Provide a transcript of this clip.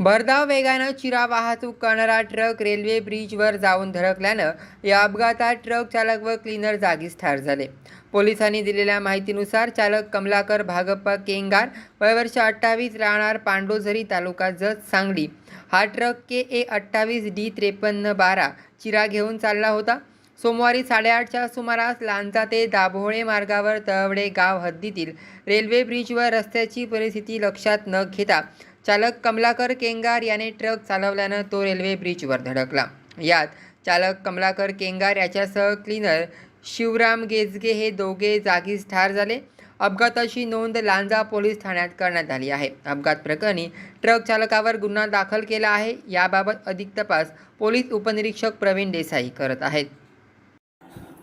भरधाव वेगानं चिरा वाहतूक करणारा ट्रक रेल्वे ब्रिजवर जाऊन धडकल्यानं या अपघातात ट्रक चालक व क्लीनर जागीच ठार झाले. पोलिसांनी दिलेल्या माहितीनुसार चालक कमलाकर भागप्पा केंगार वयवर्ष अठ्ठावीस राहणार पांडोझरी तालुका जत सांगली. हा ट्रक के ए अठ्ठावीस डी त्रेपन्न बारा चिरा घेऊन चालला होता. सोमवारी साडेआठच्या सुमारास लांजा ते दाभोळे मार्गावर तळवडे गाव हद्दीतील रेल्वे ब्रिजवर रस्त्याची परिस्थिती लक्षात न घेता चालक कमलाकर केंगार याने ट्रक चालवल्यानं तो रेल्वे ब्रिजवर धडकला. यात चालक कमलाकर केंगार याच्यासह क्लीनर शिवराम गेजगे हे दोघे जागीच ठार झाले. अपघाताची नोंद लांजा पोलीस ठाण्यात करण्यात आली आहे. अपघात प्रकरणी ट्रक चालकावर गुन्हा दाखल केला आहे. याबाबत अधिक तपास पोलीस उपनिरीक्षक प्रवीण देसाई करत आहेत.